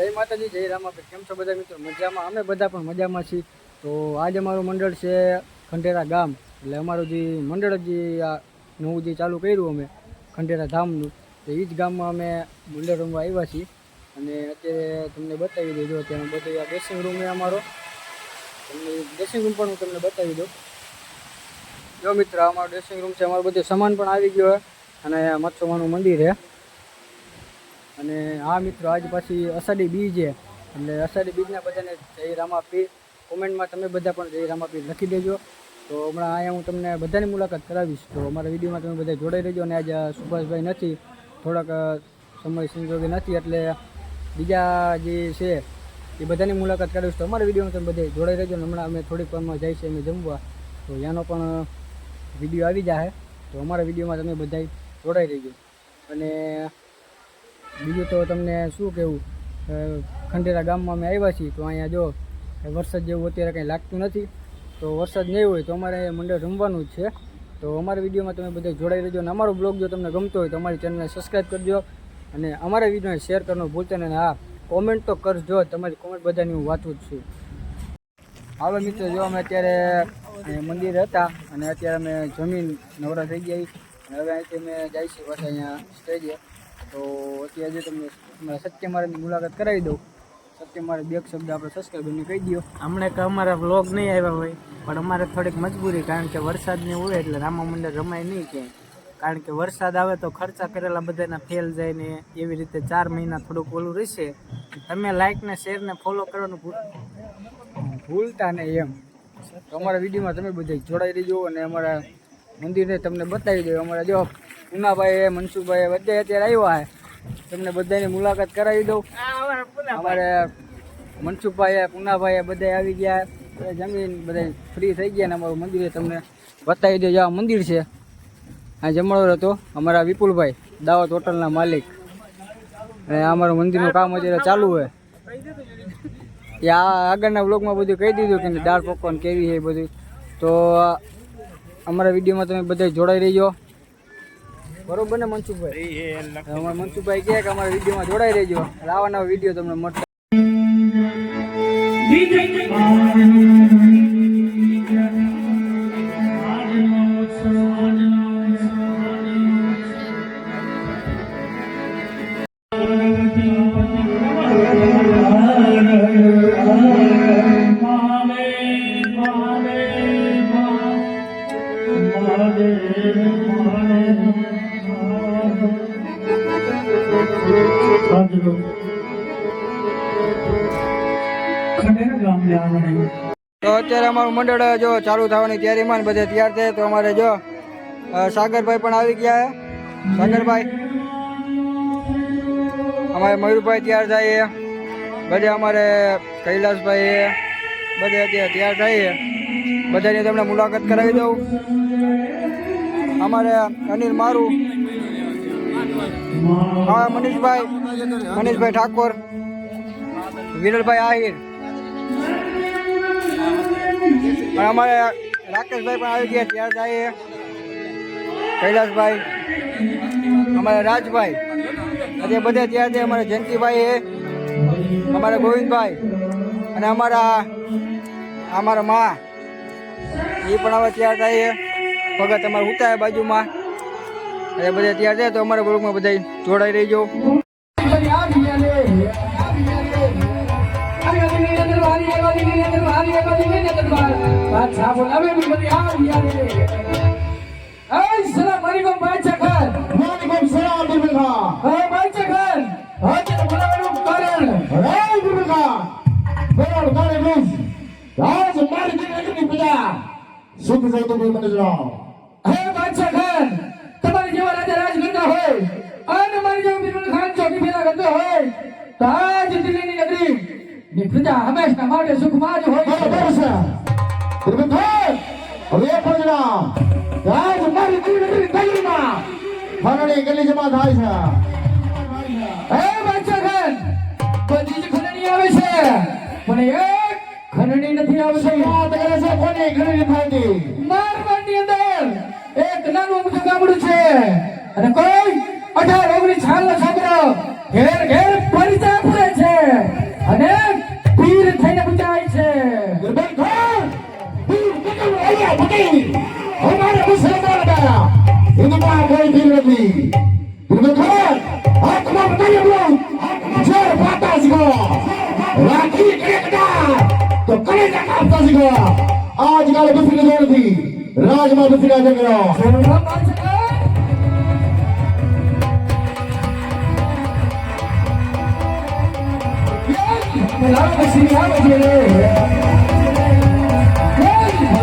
જય માતાજી, જય રામાભાઈ કેમ છો બધા મિત્રો? મજામાં? અમે બધા પણ મજામાં છીએ. તો આજે અમારું મંડળ છે ખંડેરા ગામ. એટલે અમારું જે મંડળ જે આ નવું જે ચાલુ કર્યું અમે, ખંડેરા ધામનું, તો એ જ ગામમાં અમે મંડળ રૂમમાં આવ્યા છીએ. અને અત્યારે તમને બતાવી દેજો ત્યાં બધું આ ડ્રેસિંગ રૂમ છે અમારો. તમને ડ્રેસિંગ રૂમ પણ હું તમને બતાવી દઉં. જો મિત્ર, અમારો ડ્રેસિંગ રૂમ છે, અમારો બધો સામાન પણ આવી ગયો અને મત્સ્યમાનું મંદિર છે. અને હા મિત્રો, આજ પછી અષાઢી બીજ છે. એટલે અષાઢી બીજના બધાને જય રામાપી કોમેન્ટમાં તમે બધા પણ જય રામાપીર લખી દેજો. તો હમણાં અહીંયા હું તમને બધાની મુલાકાત કરાવીશ. તો અમારા વિડીયોમાં તમે બધા જોડાઈ રહેજો. અને આજે સુભાષભાઈ નથી. થોડાક સમય સંજોગે નથી. એટલે બીજા જે છે, એ બધાની મુલાકાત કરાવીશ. તો અમારા વિડીયોમાં તમે બધા જોડાઈ રહેજો. અને હમણાં અમે થોડીક વારમાં જાય છે અમે જમવા. તો ત્યાંનો પણ વીડિયો આવી જાય તો અમારા વિડીયોમાં તમે બધા જોડાઈ રહેજો. અને બીજું તો તમને શું કહેવું? ખંડેરા ગામમાં અમે આવ્યા છીએ, તો અહીંયા જો વરસાદ જેવું અત્યારે કંઈ લાગતું નથી, તો વરસાદ નહીં હોય તો અમારે મંડળ રમવાનું જ છે. તો અમારા વિડીયોમાં તમે બધા જોડાઈ રહેજો અને અમારો બ્લોગ જો તમને ગમતો હોય તો અમારી ચેનલને સબસ્ક્રાઈબ કરજો અને અમારા વિડીયોને શેર કરવાનું ભૂલતા નહીં હા કોમેન્ટ તો કરજો તમારી કોમેન્ટ બધાની હું વાંચું જ છું. હવે મિત્રો, જો અમે અત્યારે મંદિર હતા અને અત્યારે અમે જમીન નવરા થઈ ગઈ હવે અહીંથી અમે છીએ પાછા અહીંયા સ્ટેજે તો અત્યારે જે તમને અમારા સત્યમારાની મુલાકાત કરાવી દઉં. સત્યમારા બે એક શબ્દ આપણે સબસ્ક્રાઈબરને કહી દો હમણાં કે અમારા વ્લોગ નહીં આવ્યા હોય, પણ અમારે થોડીક મજબૂરી, કારણ કે વરસાદ નહીં હોય એટલે રામા મંડળ રમાય નહીં ક્યાંય કારણ કે વરસાદ આવે તો ખર્ચા કરેલા બધાના ફેલ જાય ને એવી રીતે ચાર મહિના થોડુંક ઓલું રહેશે. તમે લાઇકને ને શેર ને ફોલો કરવાનું ભૂલ ભૂલતા નહીં એમ. અમારા વિડીયોમાં તમે બધા જોડાઈ રહેજો અને અમારા મંદિરને તમને બતાવી દો અમારા જો પૂનાભાઈ મનસુખભાઈ બધે અત્યારે આવ્યા છે. તમને બધાની મુલાકાત કરાવી દઉં. અમારે મનસુખભાઈ પૂનાભાઈ બધા આવી ગયા જમીન બધા ફ્રી થઈ ગયા ને અમારું મંદિરે તમને બતાવી દો જેવા મંદિર છે. આ જમણો હતો અમારા વિપુલભાઈ દાવત હોટલના માલિક. અને અમારું મંદિરનું કામ અત્યારે ચાલુ છે. એ આ આગળના બ્લોગમાં બધું કહી દીધું કે દાળ પકવાન કેવી છે એ બધું. તો અમારા વિડીયોમાં તમે બધા જોડાઈ રહીજો. બરોબર ને મનસુખભાઈ? અમારા મનસુખભાઈ કહે કે અમારા વિડીયોમાં જોડાઈ રહેજો. આવા નવા વીડિયો તમને મળતા તો અત્યારે અમારું મંડળ જો ચાલુ થવાની તૈયારીમાં બધે તૈયાર છે, તો અમારે જો સાગરભાઈ પણ આવી ગયા સાગરભાઈ. અમારે મયુરભાઈ તૈયાર છે. બધે અમારે કૈલાસભાઈ બધે અત્યારે તૈયાર થાય બધાની તમને મુલાકાત કરાવી દઉં. અમારે અનિલ મારું. હા, મનીષભાઈ. મનીષભાઈ ઠાકોર. વિરલભાઈ આહિર. અને અમારે રાકેશભાઈ પણ આવી ગયા ત્યાં જાય કૈલાસભાઈ અમારે રાજભાઈ. આજે બધા ત્યાં છે અમારે જયંતિભાઈ અમારે ગોવિંદભાઈ અને અમારા અમારા મા. એ પણ હવે ત્યાં થાય ભગત અમારે ઉતાય બાજુમાં. એટલે બધા ત્યાં છે તો અમારા ગ્રુપમાં બધા જોડાઈ રહીજો. પાછા બોલાવે બધી આવ્યા રે. એ સલામ અલીકુમ બાદશાહ ખાન વાલેકુમ સલામ બિરબલ ખાન હે બાદશાહ ખાન હાજર બોલાવેલું કારણ. હે બિરબલ ખાન બોલો તારે પ્લીઝ આજ મારી દીકરીની પૂજા. સુખ જો તો મને જો હે બાદશાહ ખાન તમારી જેવા રાજા રાજ કરતા હોય અને મારી જેવા બિરબલ ખાન ચોકી ફેરા કરતો હોય તો આજ દિલ્હીની નગરી ની પ્રજા હંમેશા માટે સુખમાં જ હોય બરાબર છે. ફરણી ગલી જમા થાય છે એ બચ્ચા બધી જ ખંડણી આવે છે પણ એ ખંડણી નથી આવતી વાત કરે છે કોની થાતી માર મારવાની અંદર એક નાનું મોટું ગામડું છે અને કોઈ અઢાર ઓગણીસ સાલ નો છોકરો ઘેર ઘેર પરિચય આપે છે. અને પીર થઈને પૂછાય છે. ஐயா பகையில் அவமான முஸ்லிமானதாரா இதுமா கோயில் தீர்வதி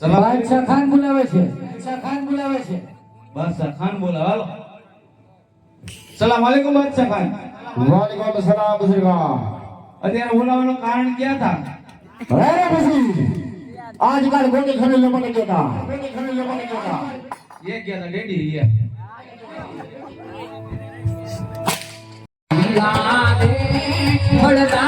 બાદશાહ ખાન બોલાવે છે. બાદશાહ ખાન બોલાવે છે. બાદશાહ ખાન બોલા હાલો સલામ વાલેકુમ બાદશાહ ખાન વાલેકુમ સલામ બસરી અત્યારે બોલાવવાનું કારણ ક્યાં હતા? અરે બસી આજકાલ કોને ખરેલ મને કેતા કોને ખરેલ મને કેતા એ ગયા હતા ડેડી ગયા. બાદશાહ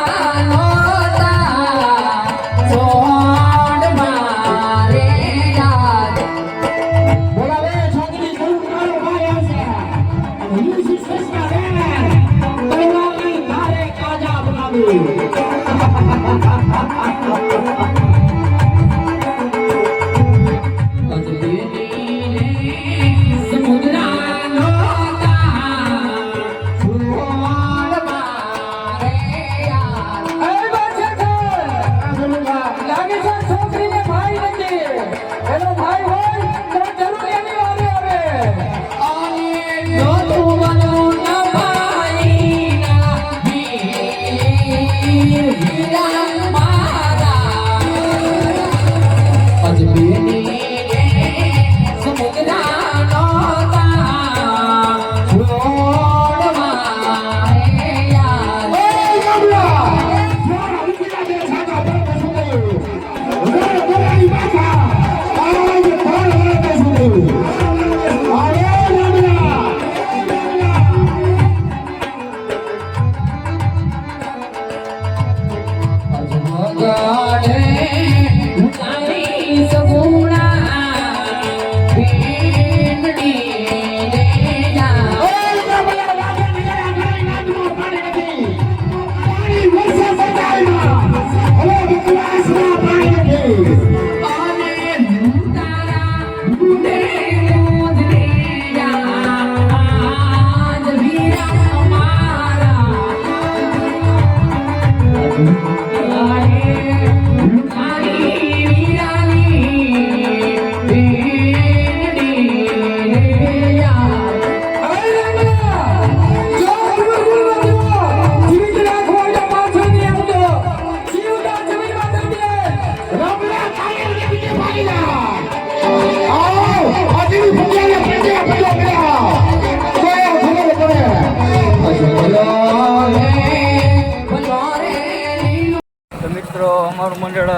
અમારું મંડળ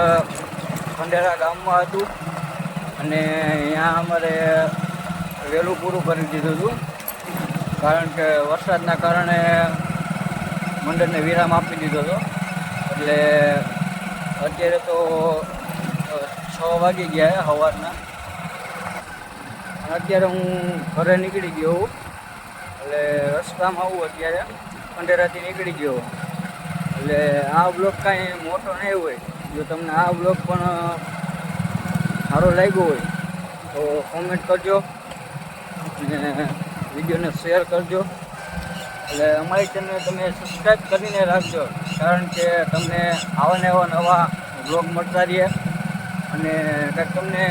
ખંડેરા ગામમાં હતું. અને અહીંયા અમારે વહેલું પૂરું કરી દીધું હતું. કારણ કે વરસાદના કારણે મંડળને વિરામ આપી દીધો હતો. એટલે અત્યારે તો છ વાગી ગયા સવારના. અત્યારે હું ઘરે નીકળી ગયો. એટલે રસ્તામાં આવું અત્યારે. ખંડેરાથી નીકળી ગયો એટલે આ બ્લોક કાંઈ મોટો નહીં હોય. જો તમને આ બ્લોગ પણ સારો લાગ્યો હોય, તો કોમેન્ટ કરજો અને વિડીયોને શેર કરજો. એટલે અમારી ચેનલ તમે સબસ્ક્રાઈબ કરીને રાખજો, કારણ કે તમને આવા ને આવા નવા બ્લોગ મળતા રહે અને કંઈક તમને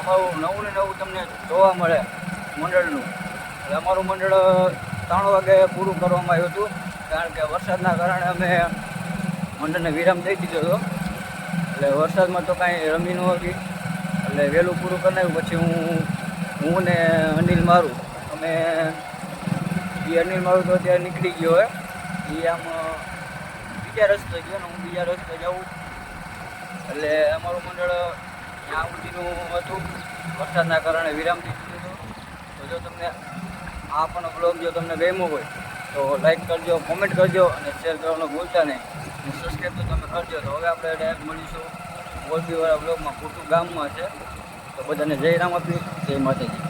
અમારું નવું ને નવું તમને જોવા મળે મંડળનું. એટલે અમારું મંડળ ત્રણ વાગે પૂરું કરવામાં આવ્યું હતું, કારણ કે વરસાદના કારણે અમે મંડળને વિરામ દઈ દીધો હતો. એટલે વરસાદમાં તો કાંઈ રમી ન હતી. એટલે વહેલું પૂરું કરી પછી હું હું ને અનિલ મારું. અમે, એ અનિલ મારું તો અત્યારે નીકળી ગયો હોય એ આમ, બીજા રસ્તે ગયો ને હું બીજા રસ્તે જાઉં. એટલે અમારું મંડળ ત્યાં સુધીનું હતું. વરસાદના કારણે વિરામ દીધું હતું. તો જો તમને આ પણ બ્લોગ જો તમને ગમ્યો હોય, તો લાઈક કરજો કોમેન્ટ કરજો અને શેર કરવાનું ભૂલતા નહીં. સબસ્ક્રાઈબ કરજો તો હવે આપણે ડાયરેક્ટ મળીશું. મોરબીવાળા બ્લોગમાં ખોટું ગામમાં છે. તો બધાને જય રામ આપી, જય માતાજી.